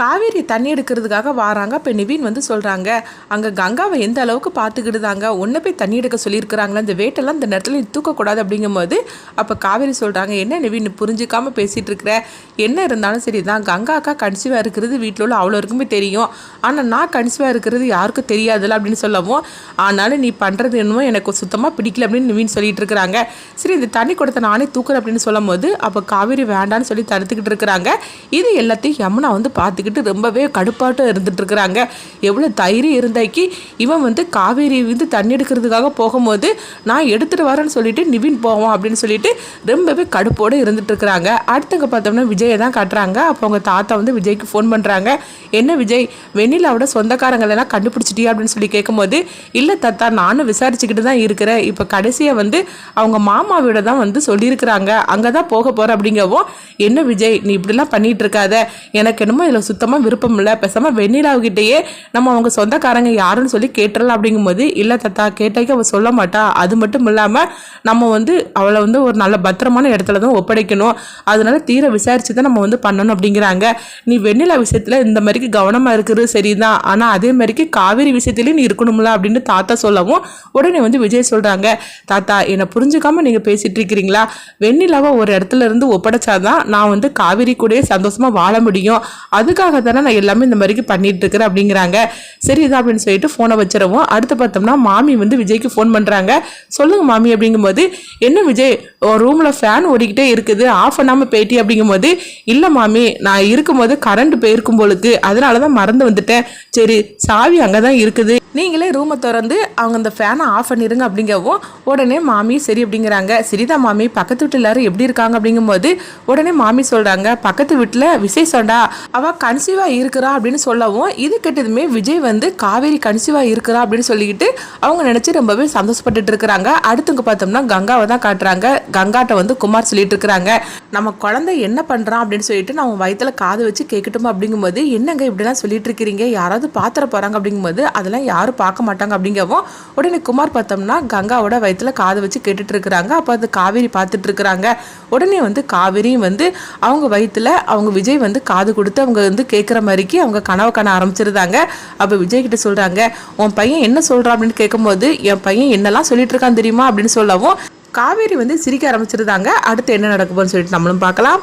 காவேரி தண்ணி எடுக்கிறதுக்காக வராங்க இப்போ நிவின் வந்து சொல்கிறாங்க அங்கே கங்காவை எந்த அளவுக்கு பார்த்துக்கிடுதாங்க ஒன்றை போய் தண்ணி எடுக்க சொல்லியிருக்கிறாங்களா இந்த வேட்டெல்லாம் இந்த நேரத்தில் நீ தூக்கக்கூடாது அப்படிங்கும்போது அப்போ காவேரி சொல்கிறாங்க என்ன நிவின் புரிஞ்சிக்காமல் பேசிகிட்டு இருக்கிற என்ன இருந்தாலும் சரி தான் கங்கா அக்கா கன்சீவாக இருக்கிறது வீட்டில் உள்ள அவ்வளோ இருக்குமே தெரியும். ஆனால் நான் கன்சீவாக இருக்கிறது யாருக்கும் தெரியாதுல்ல அப்படின்னு சொல்லவும் ஆனாலும் நீ பண்ணுறது என்னமோ எனக்கு சுத்தமாக பிடிக்கல அப்படின்னு நிவின் சொல்லிட்டு இருக்கிறாங்க சரி இந்த தண்ணி கொடுத்த நானே தூக்குறேன் அப்படின்னு சொல்லும் போது அப்போ காவேரி வேண்டான்னு சொல்லி தடுத்துக்கிட்டு இருக்கிறாங்க. இது எல்லாத்தையும் யமுனா வந்து பார்த்துக்கிட்டு ரொம்பவே கடுப்பாட்டம் இருந்துட்டுருக்குறாங்க எவ்வளோ தைரியம் இருந்தாக்கி இவன் வந்து காவேரி வந்து தண்ணி எடுக்கிறதுக்காக போகும்போது நான் எடுத்துகிட்டு வரேன்னு சொல்லிட்டு நிவின் போவோம் அப்படின்னு சொல்லிட்டு ரொம்பவே கடுப்போடு இருந்துட்டுருக்குறாங்க அடுத்தவங்க அடுத்தங்க பார்த்தோம்னா விஜயை தான் காட்டுறாங்க. அப்போ அவங்க தாத்தா வந்து விஜய்க்கு ஃபோன் பண்ணுறாங்க என்ன விஜய் வெண்ணிலாவோட சொந்தக்காரங்களெல்லாம் கண்டுபிடிச்சிட்டியா அப்படின்னு சொல்லி கேட்கும்போது இல்லை தாத்தா நானும் விசாரிச்சுக்கிட்டு தான் இருக்கிறேன். இப்போ கடைசியாக வந்து அவங்க மாமாவோட தான் வந்து சொல்லியிருக்கிறாங்க. அங்கே தான் போக போகிற அப்படிங்கவும் என்ன விஜய் நீ இப்படிலாம் பண்ணிகிட்டு இருக்காத. எனக்கு என்னமோ இதில் சுத்தமாக விருப்பம் இல்லை. பேசாமல் வெண்ணிலாவுக்கிட்டேயே நம்ம அவங்க சொந்தக்காரங்க யாருன்னு சொல்லி கேட்டுறலாம் அப்படிங்கும்போது இல்லை தாத்தா கேட்டாக்கி அவள் சொல்ல மாட்டா. அது மட்டும் இல்லாமல் நம்ம வந்து அவளை வந்து ஒரு நல்ல பத்திரமான இடத்துல தான் ஒப்படைக்கணும். அதனால தீர விசாரிச்சு தான் நம்ம வந்து பண்ணணும் அப்படிங்கிறாங்க. நீ வெண்ணிலா விஷயத்தில் இந்த மாதிரிக்கு கவனமாக இருக்கிறது சரிதான். ஆனால் அதே மாதிரிக்கு காவேரி விஷயத்துலேயும் நீ இருக்கணும்ல அப்படின்னு தாத்தா சொல்லவும் உடனே வந்து விஜய் சொல்கிறாங்க தாத்தா என்னை புரிஞ்சுக்காம நீங்கள் பேசிகிட்டு இருக்கிறீங்களா? வெண்ணிலாவை ஒரு இடத்துல இருந்து ஒப்படைச்சாதான் நான் வந்து காவேரி கூடயே சந்தோஷமாக வாழ முடியும். அதுக்காக தானே நான் எல்லாமே இந்த மாதிரிக்கு பண்ணிட்டு இருக்கிறேன் அப்படிங்கிறாங்க சரிதான் அப்படின்னு சொல்லிட்டு ஃபோனை வச்சிடவும். அடுத்து பார்த்தோம்னா மாமி வந்து விஜய்க்கு ஃபோன் பண்ணுறாங்க சொல்லுங்க மாமி அப்படிங்கும்போது என்ன விஜய் ரூமில் ஃபேன் ஓடிக்கிட்டே இருக்குது. ஆஃப் பண்ணாமல் போயிட்டி அப்படிங்கும்போது இல்லை மாமி நான் இருக்கும்போது கரண்ட் போயிருக்கும் பொழுது அதனால தான் மறந்து வந்துட்டேன். சரி சாவி அங்கே தான் இருக்குது. நீங்களே ரூமை திறந்து அவங்க அந்த ஃபேனை ஆஃப் பண்ணிடுங்க அப்படிங்கவும் உடனே மாமி சரி அப்படிங்கிறாங்க. சரிதான் மாமி பக்கத்து வீட்டில் எல்லாரும் எப்படி இருக்காங்க அப்படிங்கும்போது உடனே மாமி சொல்கிறாங்க பக்கத்து வீட்டில் விசேஷம்டா. அவள் கன்சீவாக இருக்கிறா அப்படின்னு சொல்லவும் இது கெட்டதுமே விஜய் வந்து காவேரி கன்சீவாக இருக்கிறா அப்படின்னு சொல்லிக்கிட்டு அவங்க நினச்சி ரொம்பவே சந்தோஷப்பட்டுட்டு இருக்கிறாங்க. அடுத்துங்க பார்த்தோம்னா கங்காவை தான் காட்டுறாங்க. கங்காட்ட வந்து குமார் சொல்லிட்டு இருக்கிறாங்க. நம்ம குழந்தை என்ன பண்ணுறான் அப்படின்னு சொல்லிட்டு நம்ம வயிற்றுல காது வச்சு கேட்கட்டுமா அப்படிங்கும்போது என்னங்க இப்படிலாம் சொல்லிட்டு இருக்கிறீங்க? யாராவது பாத்திர போகிறாங்க அப்படிங்கும்போது அதெல்லாம் யாரும் பார்க்க மாட்டாங்க அப்படிங்கவும் உடனே குமார் பார்த்தோம்னா கங்காவோட வயிற்றுல காது வச்சு கேட்டுட்டு இருக்கிறாங்க. அப்போ அது காவேரி பார்த்துட்டு இருக்கிறாங்க. உடனே வந்து காவேரியும் வந்து அவங்க வயிற்றுல அவங்க விஜய் வந்து காது கொடுத்து அவங்க வந்து கேட்குற மாதிரிக்கு அவங்க கனவு காண ஆரம்பிச்சிருந்தாங்க. அப்போ விஜய் கிட்ட சொல்கிறாங்க உன் பையன் என்ன சொல்கிறான் அப்படின்னு கேட்கும்போது என் பையன் என்னெல்லாம் சொல்லிட்டு இருக்கான் தெரியுமா? அப்படின்னு சொல்லவும் காவேரி வந்து சிரிக்க ஆரம்பிச்சிருந்தாங்க. அடுத்து என்ன நடக்க சொல்லிட்டு நம்மளும் பார்க்கலாம்.